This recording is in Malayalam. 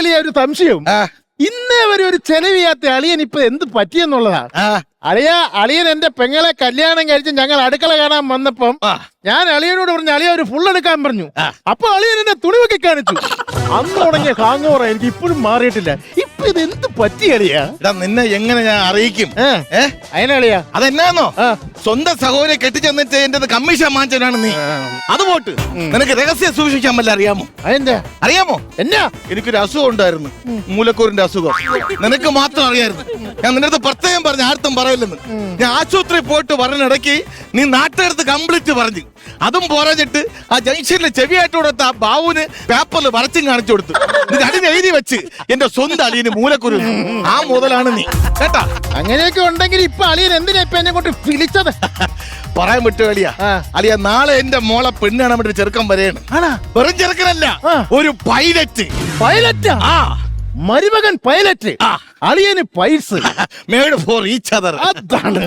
എനിക്കൊരളിയ ഒരു സംശയം. ഇന്നേ വരെ ഒരു ചെലവിയാത്ത അളിയൻ ഇപ്പൊ എന്ത് പറ്റിയെന്നുള്ളതാ ആ, അളിയ അളിയൻ എന്റെ പെങ്ങളെ കല്യാണം കഴിച്ച് ഞങ്ങൾ അടുക്കള കാണാൻ വന്നപ്പം ഞാൻ അളിയനോട് പറഞ്ഞു അളിയ ഒരു ഫുൾ എടുക്കാൻ പറഞ്ഞു. അപ്പൊ അളിയൻ എന്നെ തുണി വെക്കി കാണിച്ചു. അന്ന് തുടങ്ങിയ കാങ്ങോറ എനിക്ക് ഇപ്പോഴും മാറിയിട്ടില്ല. ഇത് എന്ത് പറ്റി എടാ നിന്നെ എങ്ങനെ ഞാൻ അറിയിക്കും? ഏ? ഏ? അതിനളിയ അതെന്നാന്നോ? ആ. സ്വന്തം സഹോദരെ കെട്ടിച്ചെന്നിട്ട് എന്റെ കമ്മീഷൻ വാങ്ങിച്ചവനാണ് നീ. അത് പോട്ട്. നിനക്ക് രഹസ്യം സൂക്ഷിക്കാൻ വല്ല അറിയാമോ? അതെന്താ? അറിയാമോ? എന്നാ? എനിക്കൊരു അസുഖം ഉണ്ടായിരുന്നു. മൂലക്കൂറിന്റെ അസുഖം. നിനക്ക് മാത്രം അറിയായിരുന്നു. ഞാൻ നിന്റെ അടുത്ത് പ്രത്യേകം പറഞ്ഞു ആർത്തും പറയില്ലെന്ന്. ഞാൻ ആശുപത്രി പോയിട്ട് പറഞ്ഞിടയ്ക്ക് നീ നാട്ടുകാരത്ത് കംപ്ലീറ്റ് പറഞ്ഞു. അതും പോരാഞ്ഞിട്ട് ആ ജംഗ്ഷനിലെ ചെവിയായിട്ട് കൊടുത്ത ആ ബാബുവിന് പേപ്പറിൽ വരച്ചും കാണിച്ചു കൊടുത്തു. എന്നിട്ട് അടിന് എഴുതി വെച്ച് എന്റെ സ്വന്തം അളിയന് മൂലക്കുരു. ആ മുതലാണ് നീ. കേട്ടാ? അങ്ങനെയൊക്കെ ഉണ്ടെങ്കിൽ ഇപ്പൊ അളിയൻ എന്തിനാ ഇപ്പൊ എന്നെ കൊണ്ട് വിളിച്ചത്? പറയാൻ വിട്ടു അളിയ ആ. അളിയ നാളെ എന്റെ മോളെ പെണ്ണാണ് കാണാൻ ചെറുക്കം വരെയാണ് വെറും ചെറുക്കനല്ല ഒരു പൈലറ്റ്. പൈലറ്റ്? ആ. മരുമകൻ പൈലറ്റ്. അളിയന് പൈസ. മേഡ് ഫോർ ഈച്ച് അതാണ്.